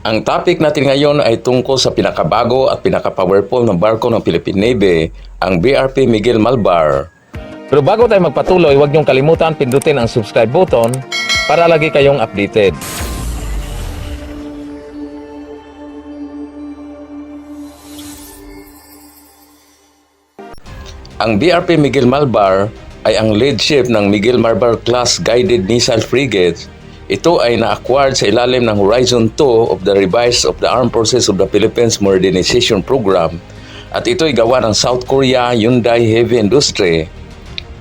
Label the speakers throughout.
Speaker 1: Ang topic natin ngayon ay tungkol sa pinakabago at pinaka-powerful na barko ng Philippine Navy, ang BRP Miguel Malbar. Pero bago tayo magpatuloy, huwag niyong kalimutan pindutin ang subscribe button para lagi kayong updated. Ang BRP Miguel Malbar ay ang lead ship ng Miguel Malbar class guided missile frigate. Ito ay na-acquired sa ilalim ng Horizon 2 of the revised of the Armed Forces of the Philippines Modernization Program at ito ay gawa ng South Korea Hyundai Heavy Industry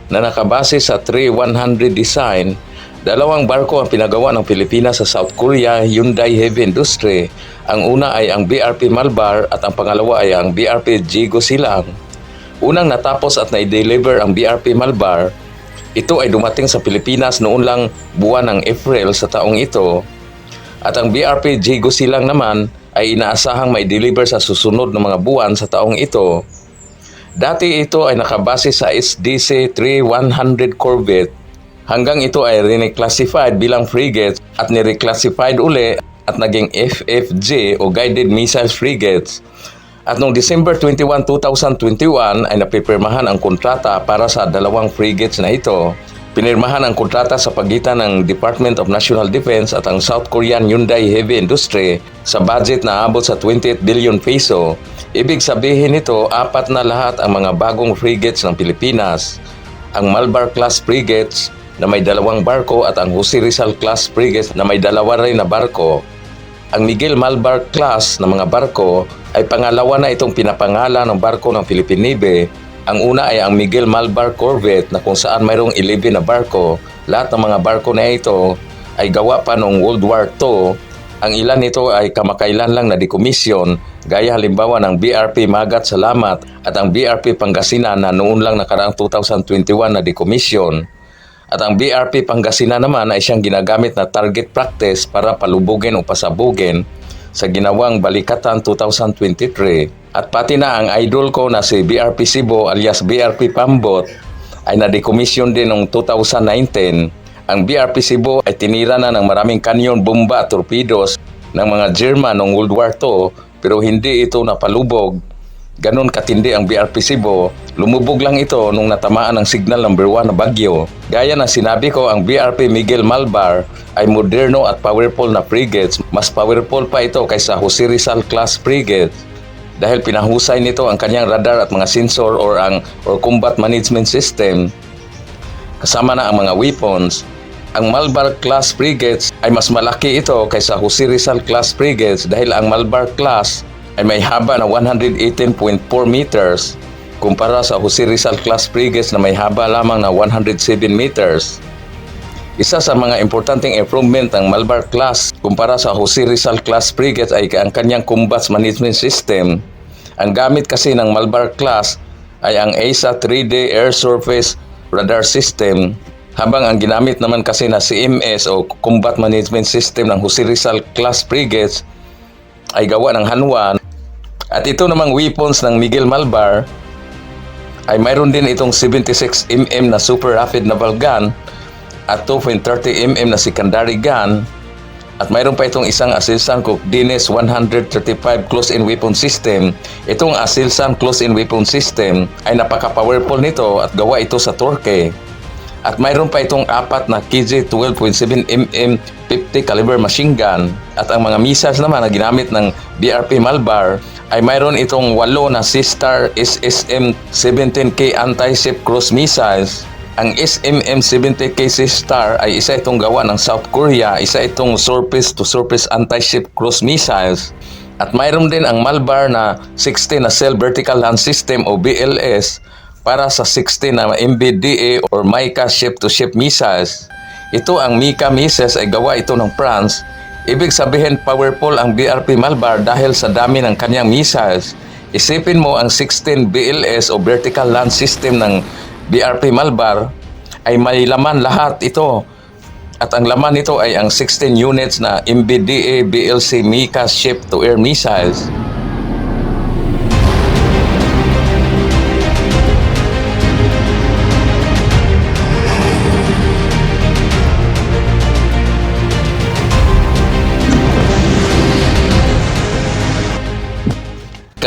Speaker 1: na nakabase sa 3100 design. Dalawang barko ang pinagawa ng Pilipinas sa South Korea Hyundai Heavy Industry. Ang una ay ang BRP Malbar at ang pangalawa ay ang BRP Jigo Silang. Unang natapos at na-deliver ang BRP Malbar, ito ay dumating sa Pilipinas noon lang buwan ng April sa taong ito. At ang BRP Jigo Silang naman ay inaasahang may deliver sa susunod na mga buwan sa taong ito. Dati ito ay nakabase sa SDC 3100 Corvette hanggang ito ay reclassified bilang frigate at nireclassified uli at naging FFJ o Guided Missile Frigates. At noong December 21, 2021 ay napipirmahan ang kontrata para sa dalawang frigates na ito. Pinirmahan ang kontrata sa pagitan ng Department of National Defense at ang South Korean Hyundai Heavy Industry sa budget na abot sa 28 billion peso. Ibig sabihin nito, apat na lahat ang mga bagong frigates ng Pilipinas. Ang Malbar class frigates na may dalawang barko at ang Jose Rizal class frigates na may dalawa rin na barko. Ang Miguel Malbar class na mga barko ay pangalawa na itong pinapangalan ng barko ng Philippine Navy. Ang una ay ang Miguel Malbar Corvette na kung saan mayroong 11 na barko. Lahat ng mga barko na ito ay gawa pa noong World War II. Ang ilan nito ay kamakailan lang na dekomisyon gaya halimbawa ng BRP Magat Salamat at ang BRP Pangasinan na noon lang nakaraang 2021 na dekomisyon. At ang BRP Pangasinan naman ay siyang ginagamit na target practice para palubugin o pasabugin sa ginawang Balikatan 2023. At pati na ang idol ko na si BRP Cebu alias BRP Pambot ay na-decommission din noong 2019. Ang BRP Cebu ay tinira na ng maraming kanyon, bomba torpedoes ng mga German noong World War II pero hindi ito napalubog Ganon katindi ang BRP Cebu, lumubog lang ito nung natamaan ng signal number 1 na bagyo. Gaya ng sinabi ko, ang BRP Miguel Malbar ay moderno at powerful na frigates. Mas powerful pa ito kaysa Jose Rizal class frigates dahil pinahusay nito ang kanyang radar at mga sensor or ang or combat management system kasama na ang mga weapons. Ang Malbar class frigates ay mas malaki ito kaysa Jose Rizal class frigates dahil ang Malbar class ay may haba na 118.4 meters kumpara sa Jose Rizal class frigates na may haba lamang na 107 meters. Isa sa mga importanteng improvement ng Malbar class kumpara sa Jose Rizal class frigates ay ang kanyang combat management system. Ang gamit kasi ng Malbar class ay ang ASA 3D Air Surface Radar System habang ang ginamit naman kasi na CMS o Combat Management System ng Jose Rizal class frigates ay gawa ng Hanwha at ito namang weapons ng Miguel Malbar ay mayroon din itong 76mm na super rapid naval gun at 2.30mm na secondary gun at mayroon pa itong isang Asilsan Dines 135 close-in weapon system. Itong Asilsan close-in weapon system ay napaka-powerful nito at gawa ito sa Turkey. At mayroon pa itong apat na KJ 12.7mm 50 caliber machine gun at ang mga missiles naman na ginamit ng BRP Malbar ay mayroon itong walo na Sistar SSM 17K anti-ship cruise missiles. Ang SMM 70K Sistar ay isa itong gawa ng South Korea, isa itong surface-to-surface anti-ship cruise missiles. At mayroon din ang Malbar na 60 na Cell Vertical Land System o BLS para sa 60 na MBDA or Mica ship-to-ship missiles. Ito ang Mica missiles ay gawa ito ng France. Ibig sabihin powerful ang BRP Malbar dahil sa dami ng kanyang missiles. Isipin mo ang 16 BLS o Vertical Land System ng BRP Malbar ay may laman lahat ito. At ang laman nito ay ang 16 units na MBDA BLC Mica ship-to-air missiles.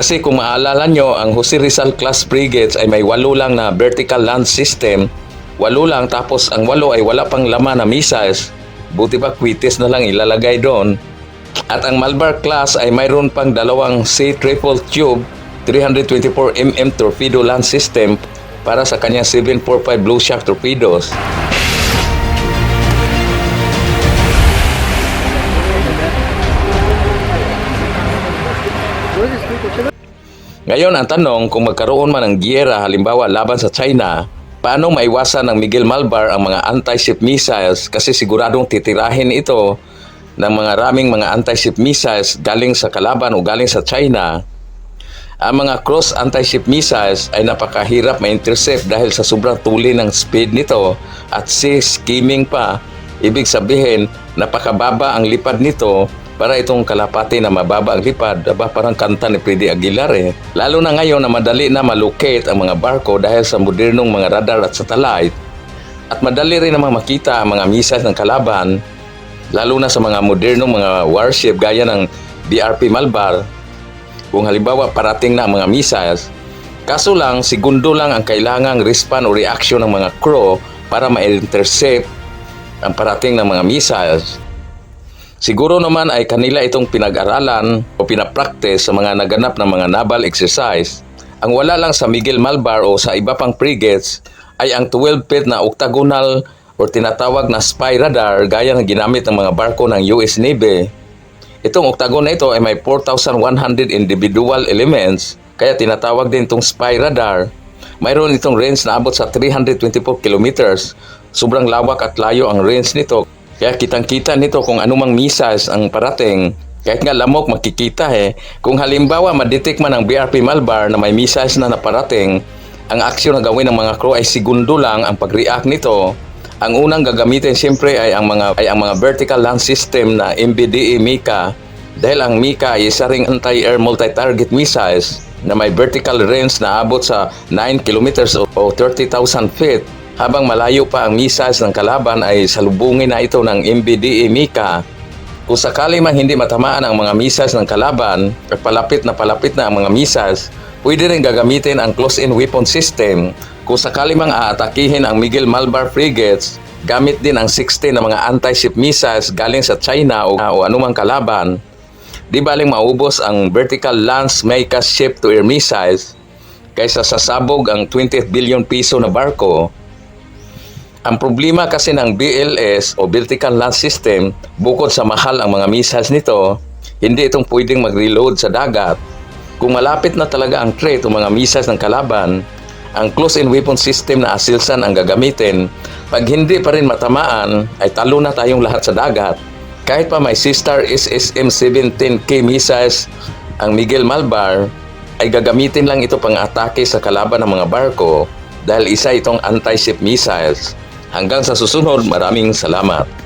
Speaker 1: Kasi kung maalala nyo, ang Jose Rizal class frigates ay may walo lang na vertical land system. Walo lang tapos ang walo ay wala pang laman na missiles. Buti pa kwitis na lang ilalagay doon. At ang Malbar class ay mayroon pang dalawang C-triple tube 324mm torpedo land system para sa kanyang 745 Blue Shark torpedoes. Ngayon ang tanong kung magkaroon man ng giyera halimbawa laban sa China, paano maiwasan ng Miguel Malbar ang mga anti-ship missiles kasi siguradong titirahin ito ng mga raming mga anti-ship missiles galing sa kalaban o galing sa China. Ang mga cross anti-ship missiles ay napakahirap ma-intercept dahil sa sobrang tuli ng speed nito at si skimming pa. Ibig sabihin, napakababa ang lipad nito para itong kalapati na mababa ang lipad, aba parang kanta ni Freddy Aguilar eh. Lalo na ngayon na madali na malocate ang mga barko dahil sa modernong mga radar at satellite. At madali rin namang makita ang mga missiles ng kalaban, lalo na sa mga modernong mga warship gaya ng BRP Malbar. Kung halimbawa parating na ang mga missiles, kaso lang segundo lang ang kailangang respawn o reaction ng mga crew para ma-intercept ang parating ng mga missiles. Siguro naman ay kanila itong pinag-aralan o pinapractice sa mga naganap ng mga naval exercise. Ang wala lang sa Miguel Malbar o sa iba pang frigates ay ang 12 feet na octagonal o tinatawag na spy radar gaya ng ginamit ng mga barko ng US Navy. Itong octagon na ito ay may 4,100 individual elements kaya tinatawag din itong spy radar. Mayroon itong range na abot sa 324 kilometers. Sobrang lawak at layo ang range nito kaya kitang-kita nito kung anumang missiles ang parating. Kahit nga lamok makikita eh. Kung halimbawa madetect man ng BRP Malbar na may missiles na naparating, ang aksyon na gawin ng mga crew ay segundo lang ang pag-react nito. Ang unang gagamitin siyempre ay ang mga ay ang mga vertical land system na MBDE Mika dahil ang Mika ay isa ring anti-air multi-target missiles na may vertical range na abot sa 9 kilometers o 30,000 feet habang malayo pa ang missiles ng kalaban ay salubungin na ito ng MBDE Mika. Kung sakali man hindi matamaan ang mga missiles ng kalaban at palapit na palapit na ang mga missiles, pwede rin gagamitin ang close-in weapon system. Kung sakali mang aatakihin ang Miguel Malbar frigates, gamit din ang 60 na mga anti-ship missiles galing sa China o, o anumang kalaban. Di baling maubos ang vertical lance Mika ship-to-air missiles kaysa sasabog ang 20 billion piso na barko ang problema kasi ng BLS o Vertical Launch System, bukod sa mahal ang mga missiles nito, hindi itong pwedeng mag-reload sa dagat. Kung malapit na talaga ang threat o mga missiles ng kalaban, ang close-in weapon system na asilsan ang gagamitin. Pag hindi pa rin matamaan, ay talo na tayong lahat sa dagat. Kahit pa may Sistar SSM-17K missiles ang Miguel Malbar, ay gagamitin lang ito pang atake sa kalaban ng mga barko dahil isa itong anti-ship missiles. Hanggang sa susunod, maraming salamat.